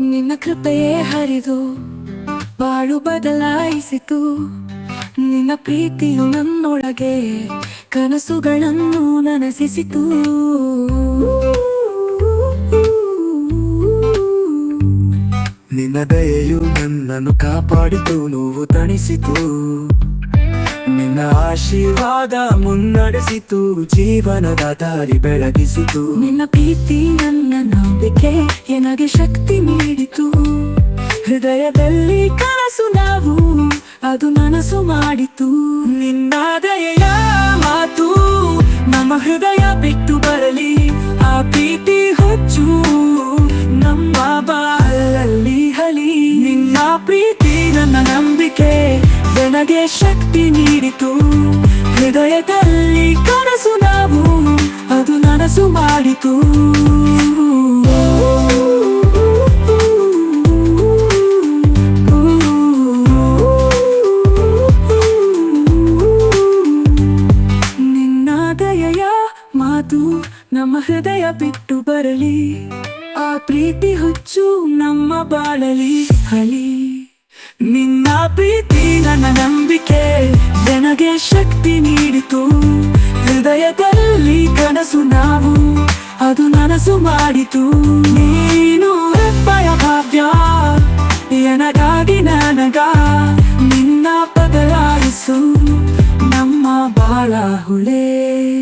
ನಿನ್ನ ಕೃಪೆಯೇ ಹರಿದು ಬಾಳು ಬದಲಾಯಿಸಿತು. ನಿನ್ನ ಪ್ರೀತಿಯು ನನ್ನೊಳಗೆ ಕನಸುಗಳನ್ನು ನನಸಿಸಿತು. ನಿನ್ನ ದಯೆಯು ನನ್ನನ್ನು ಕಾಪಾಡಿತು ನೋವು ತಣಿಸಿತು. ನಿನ್ನ ಆಶೀರ್ವಾದ ಮುನ್ನಡೆಸಿತು ಜೀವನದ ದಾರಿ ಬೆಳಗಿಸಿತು. ನಿನ್ನ ಪ್ರೀತಿ ನನ್ನ ನಂಬಿಕೆ ನನಗೆ ಶಕ್ತಿ ಹೃದಯದಲ್ಲಿ ಕನಸು ನಾವು, ಅದು ನನಸು ಮಾಡಿತು. ನಿನ್ನ ದಯೆಯ ಮಾತು ನಮ್ಮ ಹೃದಯ ಬಿಟ್ಟು ಬರಲಿ. ಆ ಪ್ರೀತಿ ಹೊಚ್ಚು ನಮ್ಮ ಬಾಳಲ್ಲಿ ಹಲಿ. ನಿನ್ನ ಪ್ರೀತಿ, ನನ್ನ ನಂಬಿಕೆ ನನಗೆ ಶಕ್ತಿ ನೀಡಿತು. ಹೃದಯದಲ್ಲಿ ಕನಸು ನಾವು, ಅದು ನನಸು ಮಾಡಿತು. ಮಾತು ನಮ್ಮ ಹೃದಯ ಬಿಟ್ಟು ಬರಲಿ. ಆ ಪ್ರೀತಿ ಹುಚ್ಚು ನಮ್ಮ ಬಾಳಲಿ. ಹಳಿ, ನಿನ್ನ ಪ್ರೀತಿ ನನ್ನ ನಂಬಿಕೆ. ನನಗೆ ಶಕ್ತಿ ನೀಡಿತು. ಹೃದಯದಲ್ಲಿ ಕನಸು ನಾವು, ಅದು ನನಸು ಮಾಡಿತು. ನೀನು ಅಪ್ಪಯ ಭಾವ್ಯ, ಎನಗಾಗಿ ನನಗ ನಿನ್ನ ಬದಲಾಯಿಸು. ನಮ್ಮ ಬಾಳ ಹುಳೇ.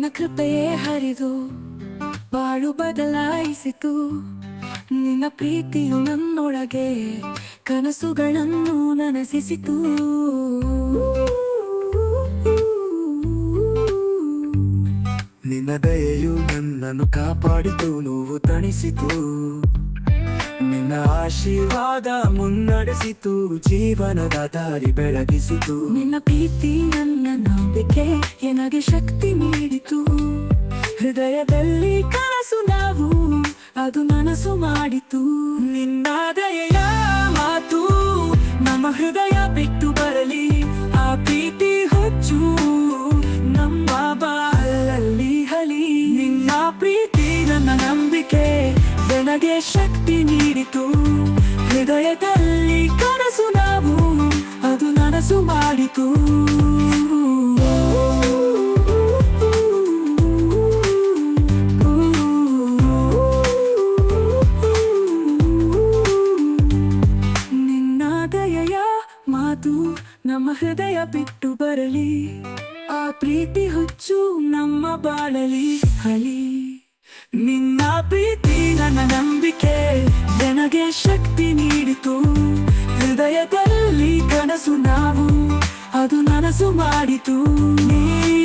ನಿನ್ನ ಕೃಪೆಯೇ ಹರಿದು ಬಾಳು ಬದಲಾಯಿಸಿತು. ನಿನ್ನ ಪ್ರೀತಿಯು ನನ್ನೊಳಗೆ ಕನಸುಗಳನ್ನು ನನಸಿಸಿತು. ನಿನ್ನ ದಯೆಯು ನನ್ನನ್ನು ಕಾಪಾಡಿತು, ನೋವು ತಣಿಸಿತು. ನಿನ್ನ ಆಶೀರ್ವಾದ ಮುನ್ನಡೆಸಿತು, ಜೀವನದ ದಾರಿ ಬೆಳಗಿಸಿತು. ನಿನ್ನ ಪ್ರೀತಿ ನನ್ನ ನಂಬಿಕೆ, ನನಗೆ ಶಕ್ತಿ ನೀಡಿತು. ಹೃದಯದಲ್ಲಿ ಕನಸು ನಾವು, ಅದು ನನಸು ಮಾಡಿತು. ನಿನ್ನ ದಯೆಯ ಮಾತು ನಮ್ಮ ಹೃದಯ ಬಿಟ್ಟು ಬರಲಿ, ಆ ಪ್ರೀತಿ ಹೊಚ್ಚು ನಮ್ಮ ಬಾಳಲ್ಲಿ ಹಲಿ. ನಿನ್ನ ಪ್ರೀತಿ, ನನ್ನ ನಂಬಿಕೆ ನನಗೆ ಶಕ್ತಿ ಹೃದಯದಲ್ಲಿ ಕನಸು ನಾವು, ಅದು ನನಸು ಮಾಡಿತು. ನಿನ್ನ ದಯೆಯ ಮಾತು ನಮ್ಮ ಹೃದಯ ಬಿಟ್ಟು ಬರಲಿ. ಆ ಪ್ರೀತಿ ಹುಚ್ಚು ನಮ್ಮ ಬಾಳಲಿ. ಹಳಿ, ನಿನ್ನ ಪ್ರೀತಿ ನನ್ನ ನಂಬಿಕೆ ನನಗೆ ಶಕ್ತಿ ನೀಡಿತು. ಹೃದಯದಲ್ಲಿ ಕನಸು ನಾವು ಅದು ನನಸು ಮಾಡಿತು. ನೀ